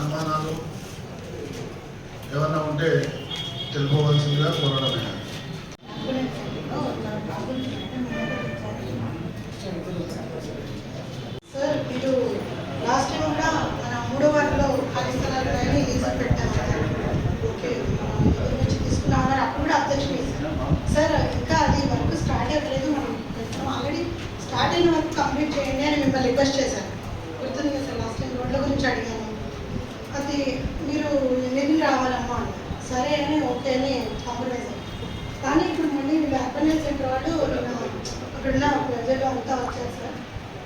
అనుమానాలు ఏమన్నా ఉంటే తెలుపవలసిందిగా కోరడమే. సార్ లాస్ట్ కూడా మన మూడో సార్. ఓకే అప్పుడు కూడా సార్ ఇంకా అది వర్క్ స్టార్ట్ అవ్వలేదు. మనం ఆల్రెడీ స్టార్ట్ అయిన వర్క్ కంప్లీట్ చేయండి అని మిమ్మల్ని రిక్వెస్ట్ చేశాను గుర్తుంది కదా సార్ లాస్ట్ టైం రోడ్ల గురించి అడిగాను అది మీరు ఎన్ని రావాలమ్మా అని సరే అని ఓకే అని కాంప్రమైజ్ కానీ ఇప్పుడు మళ్ళీ వీళ్ళు అర్బన్ సెంటర్ వాళ్ళు అక్కడున్న ప్రజలు అంతా వచ్చారు సార్.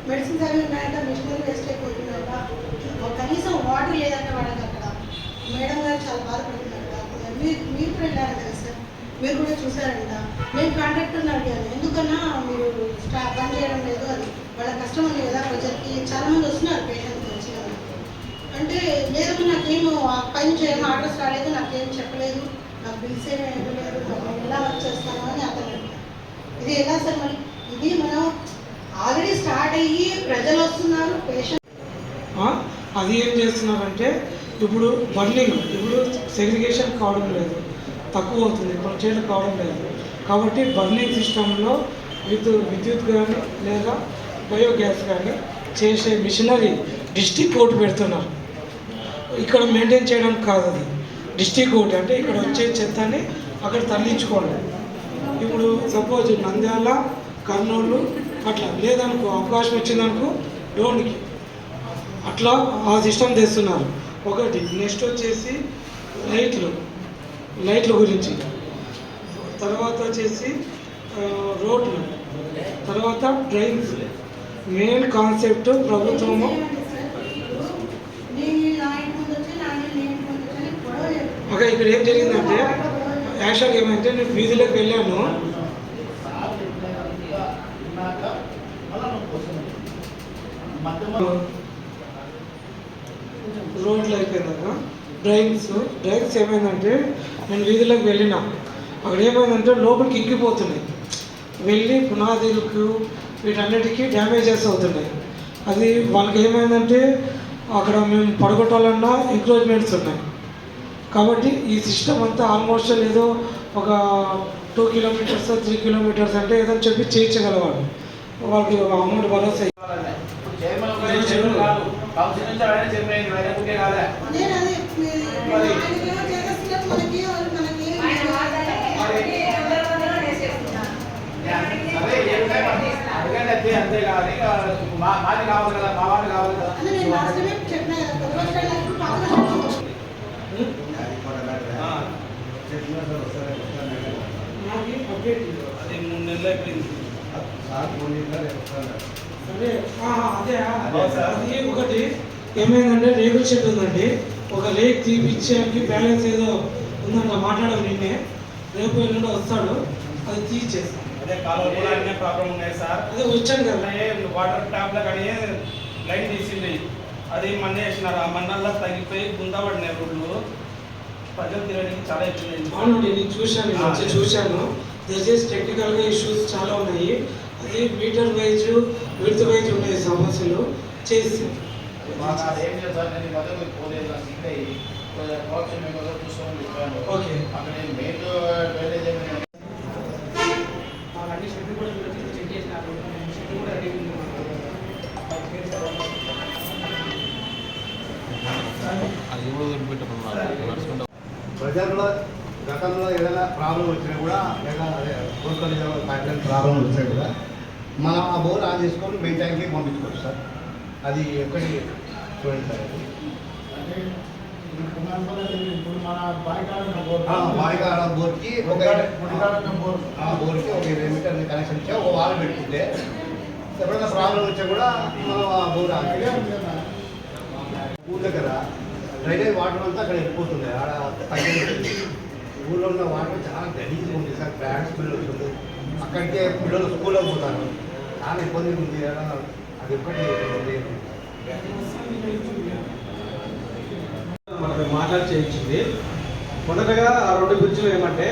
మెడిసిన్స్ అవి ఉన్నాయంట మిషనరీ వేస్ట్ అయిపోతున్నాయంట కనీసం వాటర్ లేదంట వాళ్ళకి అక్కడ. మేడం గారు చాలా బాధపడుతున్నారు మీరు మీరు కూడా వెళ్ళారు కదా సార్? మీరు కూడా చూసారంట. నేను కాంట్రాక్టర్ని అడిగాను ఎందుకన్నా మీరు స్టా పని చేయడం లేదు అది వాళ్ళ కష్టం ఉంది కదా ప్రజలకి చాలా మంది వస్తున్నారు పేషెంట్స్ వచ్చిన వాళ్ళు. అంటే లేదు నాకేం ఆ పని ఆర్డర్స్ రాలేదు నాకేం చెప్పలేదు నాకు బిల్స్ ఏమీ ఇవ్వలేదు ఎలా వచ్చేస్తాను అని అతను ఇది ఎలా సార్ మరి? ఇది మనం ఆల్రెడీ స్టార్ట్ అయ్యి ప్రజలు వస్తున్నారు పేషెంట్ అది ఏం చేస్తున్నారంటే ఇప్పుడు బర్లింగ్ ఇప్పుడు సెగ్రిగేషన్ కావడం లేదు. తక్కువ అవుతుంది ఇప్పుడు చేయడం కావడం లేదు. కాబట్టి బర్లింగ్ సిస్టంలో విద్యుత్ విద్యుత్ కానీ లేదా బయోగ్యాస్ కానీ చేసే మిషనరీ డిస్టిక్ కోర్టు పెడుతున్నారు. ఇక్కడ మెయింటైన్ చేయడం కాదు అది. డిస్టిక్ ఒకటి అంటే ఇక్కడ వచ్చే చెత్తని అక్కడ తరలించుకోండి ఇప్పుడు సపోజ్ నంద్యాల కర్నూలు అట్లా లేదనుకో అవకాశం వచ్చిందనుకో డోన్కి అట్లా ఆ సిస్టమ్ తెస్తున్నారు. ఒకటి నెక్స్ట్ వచ్చేసి లైట్లు లైట్ల గురించి. తర్వాత వచ్చేసి రోడ్లు. తర్వాత డ్రైన్స్. మెయిన్ కాన్సెప్ట్ ప్రభుత్వము నేను నా ఇంటి ముందు వచ్చి నా ఇంటి నేను ఇంటి ముందు వచ్చి గొడవ లేదు. ఓకే ఇక్కడ ఏం జరిగిందంటే యాక్చువల్గా ఏమైతే నేను వీధిలోకి వెళ్ళాను. రోడ్లు అయిపోయిందాక డ్రైవింగ్స్ డ్రైవింగ్స్ ఏమైందంటే నేను వీధిలోకి వెళ్ళిన. అక్కడ ఏమైందంటే లోపలికి ఇంకిపోతున్నాయి. వెళ్ళి పునాదులకు వీటన్నిటికీ డ్యామేజెస్ అవుతున్నాయి. అది వాళ్ళకి ఏమైందంటే అక్కడ మేము పడగొట్టాలన్నా ఎంక్రోచ్మెంట్స్ ఉన్నాయి. కాబట్టి ఈ సిస్టమ్ అంతా ఆల్మోస్ట్ ఏదో ఒక టూ కిలోమీటర్స్ త్రీ కిలోమీటర్స్ అంటే ఏదో చెప్పి చేయించగలవాడు వాళ్ళకి అమౌంట్ భరోసా మనకేమో మనకి మాది కావాలి కదా మా వాడు కావాలి కదా. కదా అది మూడు నెలలు అయిపోయింది అదే అదే ఒకటి ఏమైందంటే రేకుల షెడ్ ఉందండి. ఒక లేక్ తీపిచ్చేకి బ్యాలెన్స్ ఏదో ఉందంట మాట్లాడడం నిన్నే. రేపు ఎల్లుండి వస్తాడు. అది తీసేస్తాం. అదే కాలువ కూడా అన్నీ ప్రాబ్లం ఉన్నాయి సార్. అదే వచ్చాను కదా. వాటర్ ట్యాప్లో కానీ లైన్ తీసింది. అది మన్న వేసినారు. ఆ మన్నల్లా తగిలిపోయి గుందా పడినాయి రోడ్లు. ప్రజలు తిరగడానికి చాలా ఇబ్బంది అయింది. అవునండి నేను చూశాను నేను వచ్చి చూశాను. దయచేసి టెక్నికల్గా ఇష్యూస్ చాలా ఉన్నాయి. అది మీటర్ వైజ్ విడత వైజ్ ఉన్నాయి సమస్యలు. చేసి ఓకే. అక్కడ నేను మెయిన్ డ్రైనేజ్ ఏమైనా అది కూడా నడుచుకుంటా ప్రజల్లో గతంలో ఏదైనా ప్రాబ్లం వచ్చినా కూడా ఏదైనా కోరుకొని పైప్ ప్రాబ్లం వచ్చినా కూడా మనం ఆ బోర్ ఆన్ చేసుకొని మెయిన్ ట్యాంక్కి పంపించుకోవచ్చు సార్. అది ఎక్కడి చూడండి సార్ బాయికాడ బోర్కి ఒక బోర్కి ఒక ఇరవై మీటర్ల కనెక్షన్ ఇచ్చా ఒక వాల్ పెట్టుకుంటే ఎప్పుడైనా ప్రాబ్లం వచ్చా కూడా మనం ఆ బోర్ ఆన్. ఊరి దగ్గర డ్రైనేజ్ వాటర్ అంతా అక్కడ వెళ్ళిపోతుంది. ఆడ తగ్గింది ఊళ్ళో ఉన్న వాటర్ చాలా గలీజ్ ఉంది సార్. బ్యాడ్ స్మెల్ వస్తుంది అక్కడికే పిల్లలు స్కూల్లో పోతారు. చాలా ఇబ్బంది ఉంది. ఆడ అది ఒక్కటి మనకు మాట్లాడి చేయించింది. మొదటగా ఆ రెండు బ్రిడ్జ్లు ఏమంటే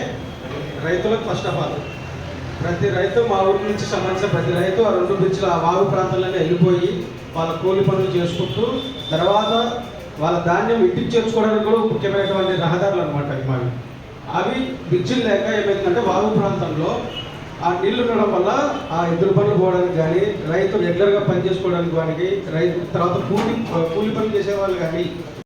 రైతులకు ఫస్ట్ ఆఫ్ ఆల్ ప్రతి రైతు మా ఊరి నుంచి సంబంధించిన ప్రతి రైతు ఆ రెండు బ్రిడ్జ్లు ఆ వాగు ప్రాంతంలోనే వెళ్ళిపోయి వాళ్ళ కూలి పనులు చేసుకుంటూ తర్వాత వాళ్ళ ధాన్యం ఇంటికి చేర్చుకోవడానికి కూడా ముఖ్యమైనటువంటి రహదారులు అనమాట మావి. అవి బ్రిడ్జిలు లేక ఏమైందంటే వాగు ప్రాంతంలో ఆ నీళ్ళు ఉండడం వల్ల ఆ ఎద్దులు పనులు పోవడానికి కానీ రైతు రెగ్యులర్గా పని చేసుకోవడానికి కానీ రైతు తర్వాత కూలి కూలి పనులు చేసే వాళ్ళు కానీ